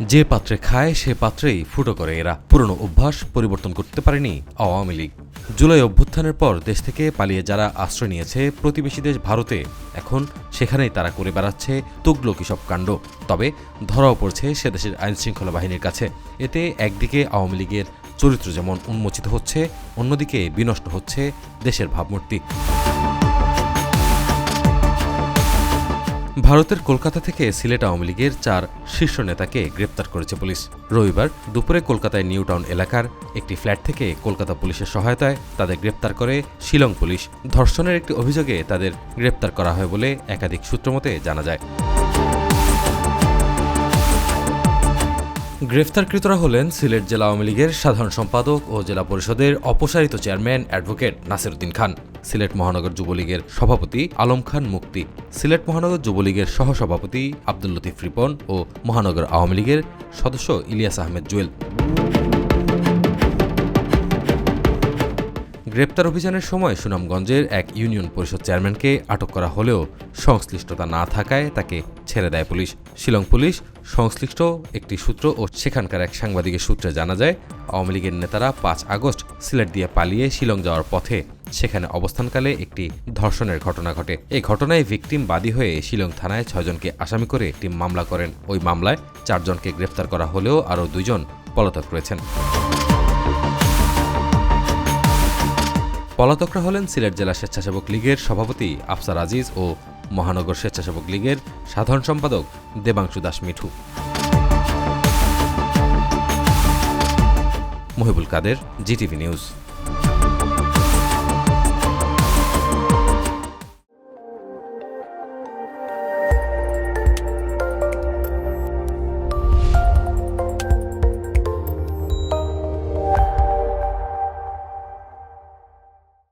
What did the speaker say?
যে পাত্রে খায়, সে পাত্রেই ফুটো করে এরা। পুরনো অভ্যাস পরিবর্তন করতে পারেনি আওয়ামী লীগ। জুলাই অভ্যুত্থানের পর দেশ থেকে পালিয়ে যারা আশ্রয় নিয়েছে, প্রতিবেশী দেশ ভারতে, এখন সেখানেই তারা করে বেড়াচ্ছে তুগলকি সব কাণ্ড। তবে ধরাও পড়ছে সে দেশের আইনশৃঙ্খলা বাহিনীর কাছে। এতে একদিকে আওয়ামী লীগের চরিত্র যেমন উন্মোচিত হচ্ছে, অন্যদিকে বিনষ্ট হচ্ছে দেশের ভাবমূর্তি। ভারতের কলকাতা থেকে সিলেট আওয়ামী লীগের চার শীর্ষ নেতাকে গ্রেপ্তার করেছে পুলিশ। রবিবার দুপুরে কলকাতায় নিউ টাউন এলাকার একটি ফ্ল্যাট থেকে কলকাতা পুলিশের সহায়তায় তাদের গ্রেপ্তার করে শিলং পুলিশ। ধর্ষণের একটি অভিযোগে তাদের গ্রেপ্তার করা হয় বলে একাধিক সূত্রমতে জানা যায়। গ্রেফতারকৃতরা হলেন সিলেট জেলা আওয়ামী লীগের সাধারণ সম্পাদক ও জেলা পরিষদের অপসারিত চেয়ারম্যান অ্যাডভোকেট নাসিরুদ্দিন খান। সিলেট মহানগর যুবলীগের সভাপতি আলম খান মুক্তি, সিলেট মহানগর যুবলীগের সহসভাপতি আব্দুল লতিফ রিপন ও মহানগর আওয়ামী লীগের সদস্য ইলিয়াস আহমেদ জুয়েল। গ্রেপ্তার অভিযানের সময় সুনামগঞ্জের এক ইউনিয়ন পরিষদ চেয়ারম্যানকে আটক করা হলেও সংশ্লিষ্টতা না থাকায় তাকে ছেড়ে দেয় পুলিশ। শিলং পুলিশ সংশ্লিষ্ট একটি সূত্র ও সেখানকার এক সাংবাদিকের সূত্রে জানা যায়, আওয়ামী লীগের নেতারা পাঁচ আগস্ট সিলেট দিয়ে পালিয়ে শিলং যাওয়ার পথে সেখানে অবস্থানকালে একটি ধর্ষণের ঘটনা ঘটে। এই ঘটনায় ভিকটিম বাদী হয়ে শিলং থানায় ছয়জনকে আসামি করে একটি মামলা করেন। ওই মামলায় চারজনকে গ্রেপ্তার করা হলেও আরও দুজন পলাতক রয়েছেন। পলাতকরা হলেন সিলেট জেলা স্বেচ্ছাসেবক লীগের সভাপতি আফসার আজিজ ও মহানগর স্বেচ্ছাসেবক লীগের সাধারণ সম্পাদক Debangshu Das Mithu. Mohibul Kader, GTV news.